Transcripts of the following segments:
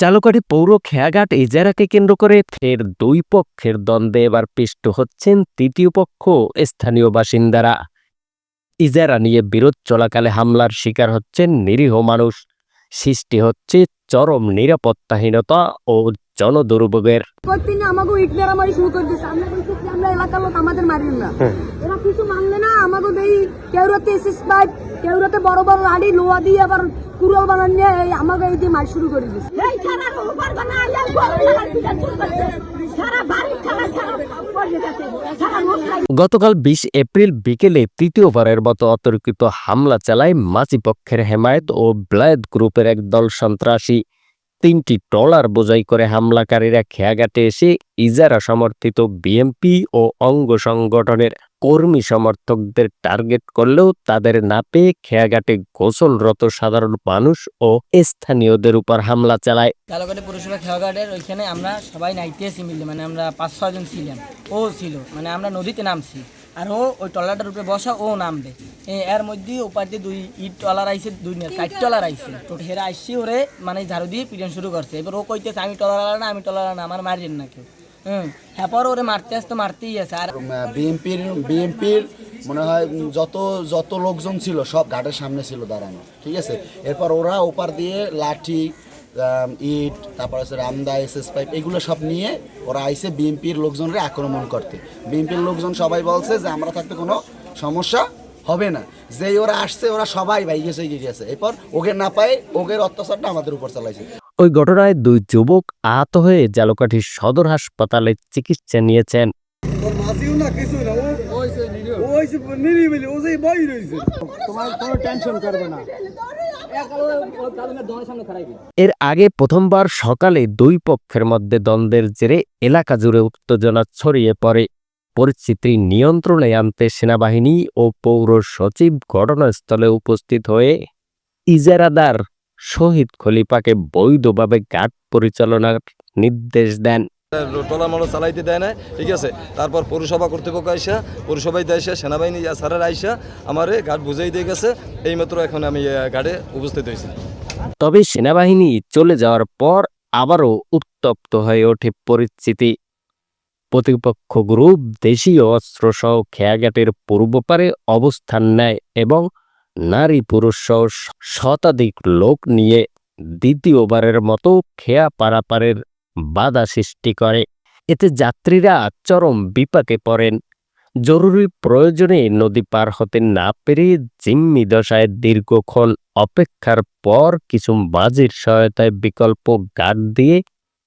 জালুকাঠি পৌর খেয়াঘাট ইজারাকে কেন্দ্র করে ফের দুই পক্ষের দ্বন্দ্বে এবার পিষ্ট হচ্ছেন তৃতীয় পক্ষ স্থানীয় বাসিন্দারা। ইজারা নিয়ে বিরোধ চলাকালে হামলার শিকার হচ্ছেন নিরীহ মানুষ। সৃষ্টি হচ্ছে চরম নিরাপত্তাহীনতা ও জনদুর্ভোগের। প্রতিদিন আমাকে ইট মারামারি শুরু করে দিচ্ছে আমরা বলতেছি আমরা এলাকার লোক আমাদের মারেন না। এরা কিছু মানলে না আমাকে এই কেউরাতে এসএস পাইপ কেউরাতে বড় বড় লাড়ি লোহা দিয়ে আবার কুড়াল বানান নিয়ে এই আমাকে এই দিয়ে মার শুরু করে দিচ্ছে গতকাল বিশ এপ্রিল বিকেলে তৃতীয়বারের মতো অতর্কিত হামলা চালায় মাচিপক্ষের হেমায়েত ও ব্লায়েদ গ্রুপের এক দল সন্ত্রাসী। তিনটি ট্রলার বোঝাই করে হামলাকারীরা খেয়াঘাটে এসে ইজারা সমর্থিত বিএমপি ও অঙ্গ সংগঠনের কর্মী সমর্থকদের টার্গেট করলেও তাদের না পেয়ে খেয়াঘাটে গোসলরত সাধারণ মানুষ ও স্থানীয়দের উপর হামলা চালায়। জালকাটি পৌরসভা খেয়াঘাটের ওইখানে আমরা সবাই নাইতেছি মিলে মানে আমরা পাঁচ ছজন ছিলাম। ও ছিল মানে আমরা নদীতে নামছি। আর ও ওই টলাটার উপরে বসা, ও নামবে। এর মধ্যে ওপার দিয়ে দুই ইট টলার আইসে দুই চার টলার আইছে। তো হেরা আইসি ওরে মানে ঝাড়ু দিয়ে পিটন শুরু করছে। এবার ও কইতেছে, আমি টলার না, আমি টলার না, আমার মারিয়েন না কেউ। হ্যাঁ ওরে মারতে আসতে মারতেই আছে। আর বিএনপির বিএনপির মনে হয় যত যত লোকজন ছিল, সব ঘাটের সামনে ছিল দাঁড়ানো। ঠিক আছে? এরপর ওরা ওপার দিয়ে লাঠি ইট, তারপর হচ্ছে রামদা, এস এস পাইপ, এগুলো সব নিয়ে ওরা আইসে বিএনপির লোকজনরে আক্রমণ করতে। বিএনপির লোকজন সবাই বলছে যে, আমরা থাকতে কোনো সমস্যা হবে না। যেই ওরা আসছে, ওরা সবাই ভাই গেছে। গিয়ে গেছে এরপর ওকে না পায় ওকে অত্যাচারটা আমাদের উপর চালাইছে। ওই ঘটনায় দুই যুবক আহত হয়ে জালকাঠি সদর হাসপাতালে চিকিৎসা নিয়েছেন। এর আগে প্রথমবার সকালে দুই পক্ষের মধ্যে দ্বন্দ্বের জেরে এলাকা জুড়ে উত্তেজনা ছড়িয়ে পড়ে। পরিস্থিতি নিয়ন্ত্রণে আনতে সেনাবাহিনী ও পৌর সচিব ঘটনাস্থলে উপস্থিত হয়ে ইজারাদার শহীদ খলিফাকে বৈধভাবে ঘাট পরিচালনার নির্দেশ দেন। টলা মলো চালাইতে দেয় না ঠিক আছে? তারপর পৌরসভা কর্তৃপক্ষ আইসা পৌরসভায় আইসা সেনাবাহিনী স্যারের আইসা আমারে ঘাট বুঝাই দিয়ে গেছে। এইমাত্র এখন আমি ঘাটে উপস্থিত হয়েছি। তবে সেনাবাহিনী চলে যাওয়ার পর আবারও উত্তপ্ত হয়ে ওঠে পরিস্থিতি। প্রতিপক্ষ গ্রুপ দেশীয় অস্ত্রসহ খেয়াঘাটের পূর্বপারে অবস্থান নেয় এবং নারী পুরুষসহ শতাধিক লোক নিয়ে দ্বিতীয়বারের মতো খেয়া পারাপারের বাধা সৃষ্টি করে। এতে যাত্রীরা চরম বিপাকে পড়েন। জরুরি প্রয়োজনে নদী পার হতে না পেরে জিম্মি দশায় দীর্ঘক্ষণ অপেক্ষার পর কিছু বাজির সহায়তায় বিকল্প গার্ড দিয়ে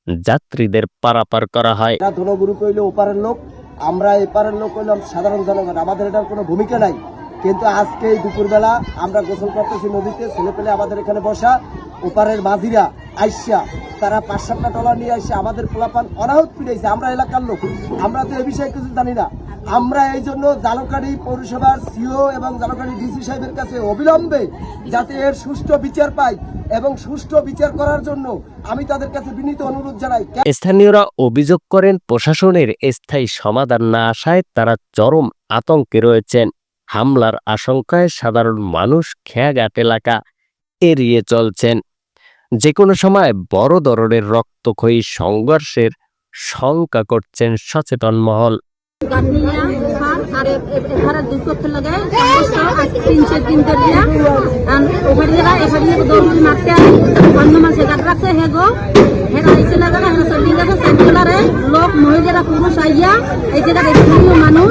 যাত্রীদের পারাপার করা হয়। ধনগুরু কইলে ওপারের লোক, আমরা এপারের লোক হইলাম সাধারণ জনগণ, আমাদের এটার কোনো ভূমিকা নাই। কিন্তু আজকে এই দুপুরবেলা আমরা গোসল করতেছি নদীতে, ছেলে পেলে আমাদের এখানে বসা। ওপারের মাঝিরা আইসা, তারা পাঁচ সাতটা টলা নিয়ে আসে আমাদের পোলাপান অনাহত পিড়াইছে আমরা এলাকার লোক, আমরা তো এ বিষয়ে কিছু জানি না। আমরা এই জন্য জালকাড়ি পৌরসভার সিও এবং জালকাড়ি ডিসি সাহেবের কাছে অবিলম্বে যাতে এর সুষ্ঠু বিচার পায় এবং সুষ্ঠু বিচার করার জন্য আমি তাদের কাছে বিনীত অনুরোধ জানাই। স্থানীয়রা অভিযোগ করেন, প্রশাসনের স্থায়ী সমাধান না আসায় তারা চরম আতঙ্কে রয়েছেন। হামলার আশঙ্কায় সাধারণ মানুষ খেয়াঘাট এলাকা এড়িয়ে চলছেন। যে কোনো সময় বড় ধরনের রক্তক্ষয়ী সংঘর্ষের শঙ্কা করছেন সচেতন মহল। গান্নিয়া মহিলারা পুরুষ, আইয়া এই স্থানীয় মানুষ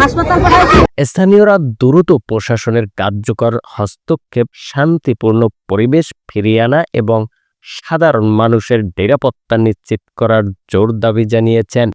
হাসপাতাল পাঠাইছে। স্থানীয়রা দ্রুত প্রশাসনের কার্যকর হস্তক্ষেপ, শান্তিপূর্ণ পরিবেশ ফিরিয়ে আনা এবং সাধারণ মানুষের নিরাপত্তা নিশ্চিত করার জোর দাবি জানিয়েছেন।